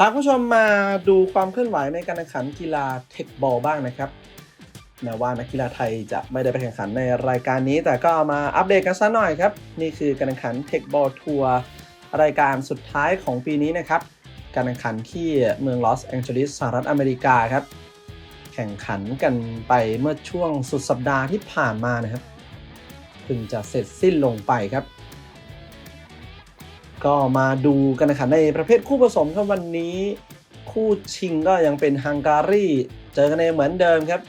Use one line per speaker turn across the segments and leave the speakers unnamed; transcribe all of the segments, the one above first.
พาคุณผู้ชมมาดูความเคลื่อนไหวในการแข่งขันกีฬาเทคบอลบ้างนะครับแม้ว่านักกีฬาไทยจะไม่ได้ไปแข่งขันในรายการนี้ แต่ก็มาอัปเดตกันสักหน่อยครับ นี่คือการแข่งขันเทคบอลทัวร์รายการสุดท้ายของปีนี้นะครับ การแข่งขันที่เมืองลอสแองเจลิสสหรัฐอเมริกาครับ แข่งขันกันไปเมื่อช่วงสุดสัปดาห์ที่ผ่านมานะครับ เพิ่งจะเสร็จสิ้นลงไปครับ ก็มาดูกันนะครับในประเภทคู่ผสมครับวันนี้ คู่ชิงก็ยังเป็นฮังการีเจอกันเองเหมือนเดิมครับ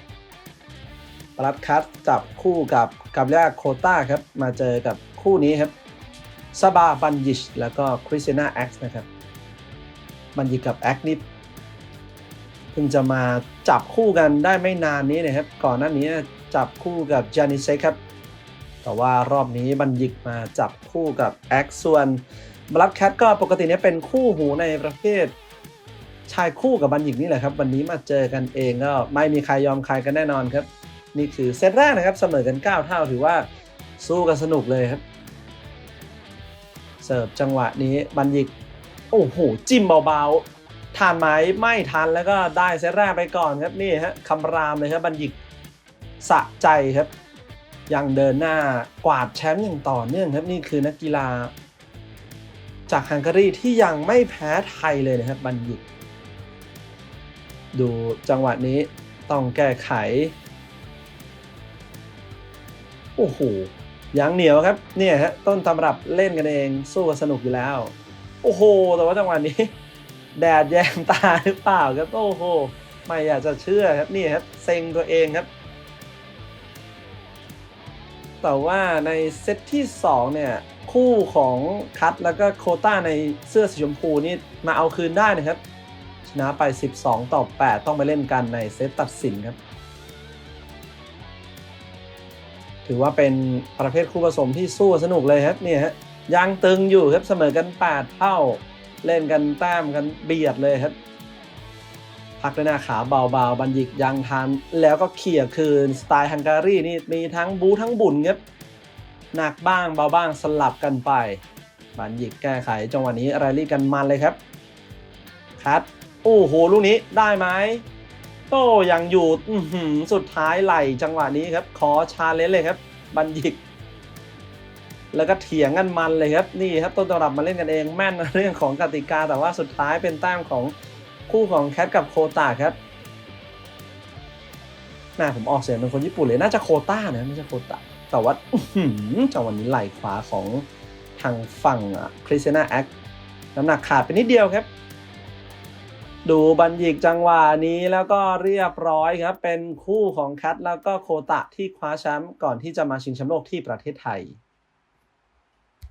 ปรัดคัสจับคู่กับกับเรียโคต้าครับ มาเจอกับคู่นี้ครับซาบาบันยิชแล้วก็คริสติน่าแอ็กซ์นะครับ บันยิชกับแอ็กนี่เพิ่งจะมาจับคู่กันได้ไม่นานนี้นะครับ ก่อนหน้านี้จับคู่กับจานิเซคครับ แต่ว่ารอบนี้บันยิกมาจับคู่กับแอ็กส่วน บลัดแคทก็ปกติเนี้เป็นคู่หูในประเภทชายคู่กับบันยิกนี่แหละครับ วันนี้มาเจอกันเองก็ไม่มีใครยอมใครกันแน่นอนครับ นี่คือเซตแรกนะครับเสมอกัน 9 เท่าถือว่าสู้กันสนุกเลยครับ เสิร์ฟจังหวะนี้บันยิกโอ้โห จิ้มเบาๆทานไหมไม่ทันแล้วก็ได้เซตแรกไปก่อนครับนี่ฮะคำรามเลยครับบันยิกสะใจครับ ยังเดินหน้ากวาดแชมป์อย่างต่อเนื่องครับนี่คือนักกีฬา จากฮังการีที่ยังไม่แพ้ไทยเลยนะครับบันยิกดูจังหวะนี้ต้องแก้ไข โอ้โหยังเหนียวครับเนี่ยฮะต้นตำรับเล่นกันเองสู้กันสนุกอยู่แล้ว โอ้โห แต่ว่าจังหวะนี้ แดดแยมตาหรือเปล่าครับโอ้โหไม่อยากจะเชื่อครับนี่ครับเซ็งตัวเองครับ แต่ว่าในเซตที่ 2 เนี่ย คู่ของคัตแล้วก็โคต้าในเสื้อสีชมพูนี่มาเอาคืนได้นะครับ ชนะไป 12 ต่อ 8 ต้องไปเล่นกันในเซตตัดสินครับ ถือว่าเป็นประเภทคู่ผสมที่สู้สนุกเลยครับเนี่ยฮะยังตึงอยู่ครับเสมอกัน 8 เท่า เล่นกันแต้มกันเบียดเลยครับพักด้วยหน้าขาเบาๆ บันยิกยังทัน แล้วก็เขี่ยคืนสไตล์ฮังการีนี่มีทั้งบูทั้งบุญครับ หนักบ้างเบาบ้างสลับกันไปบันยิกแก้ไขจังหวะนี้แรลี่กันมันเลยครับคัดโอ้โหลูกนี้ได้ไหมโต้ยังอยู่สุดท้ายไหลจังหวะนี้ครับ ขอชาเลนจ์เลยครับ บันยิก แล้วก็เถียงกันมันเลยครับนี่ครับต้นตำรับมาเล่นกันเองแม่นเรื่องของกติกาแต่ว่าสุดท้ายเป็นแต้มของคู่ของแคทกับโคตาครับน่าผมออกเสียงเป็นคนญี่ปุ่นเลยน่าจะโคต้านะไม่ใช่โคตา แต่ว่าจังหวะนี้ไหลขวาของทางฝั่งคริสเซนาแอคน้ำหนักขาดไปนิดเดียวครับ ดูบันยิกจังหวะนี้แล้วก็เรียบร้อยครับ เป็นคู่ของแคทแล้วก็โคตะที่คว้าแชมป์ก่อนที่จะมาชิงแชมป์โลกที่ประเทศไทย